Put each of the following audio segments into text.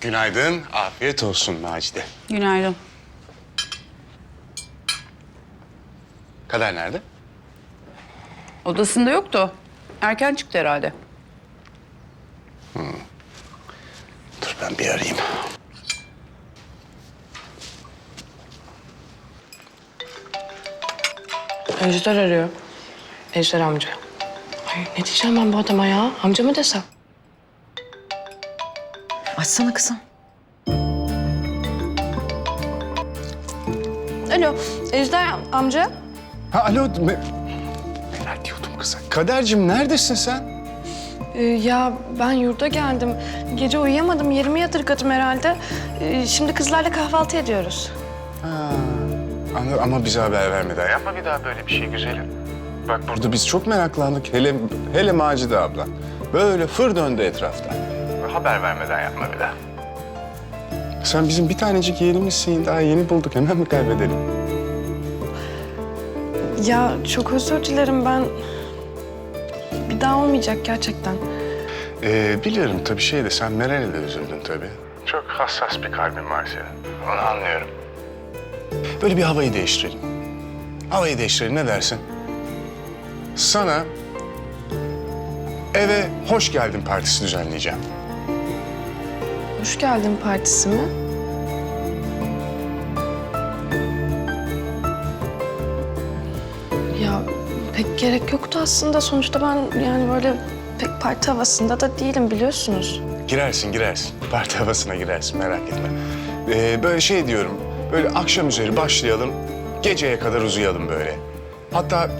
Günaydın, afiyet olsun Macide. Günaydın. Kader nerede? Odasında yoktu. Erken çıktı herhalde. Dur ben bir arayayım. Ejder arıyor. Ejder amca. Ay ne diyeceğim ben bu adama ya? Amca mı desem? Açsana kızım. Alo Ejder amca. Ha alo. Me- Neler diyordum kıza? Kadercim neredesin sen? Ee, ya ben yurda geldim. Gece uyuyamadım. Yerimi yadırgadım herhalde. Ee, şimdi kızlarla kahvaltı ediyoruz. Ha, anladım ama bize haber vermeden yapma bir daha böyle bir şey güzelim. Bak burada biz çok meraklandık. Hele, hele Macide abla. Böyle fır döndü etrafta. Haber vermeden yapma bir daha. Sen bizim bir tanecik yerimizsin. Daha yeni bulduk. Hemen mi kaybedelim? Ya çok özür dilerim ben. Bir daha olmayacak gerçekten. Ee, biliyorum tabii şey de sen Meral'e de üzüldün tabii. Çok hassas bir kalbin var senin. Onu anlıyorum. Böyle bir havayı değiştirelim. Havayı değiştirelim ne dersin? Sana eve hoş geldin partisi düzenleyeceğim. Hoş geldin partisi mi? Ya pek gerek yoktu aslında. Sonuçta ben yani böyle pek parti havasında da değilim biliyorsunuz. Girersin girersin. Parti havasına girersin merak etme. Ee, böyle şey diyorum. Böyle akşam üzeri başlayalım. Geceye kadar uzayalım böyle. Hatta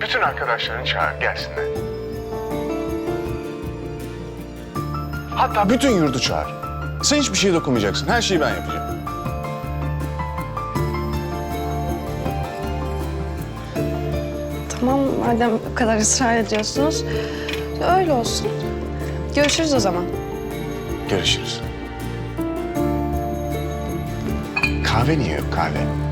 bütün arkadaşlarını çağır gelsinler. Hatta bütün yurdu çağır. Sen hiçbir şeye dokunmayacaksın. Her şeyi ben yapacağım. Tamam madem bu kadar ısrar ediyorsunuz. Öyle olsun. Görüşürüz o zaman. Görüşürüz. Kahve niye yok kahve?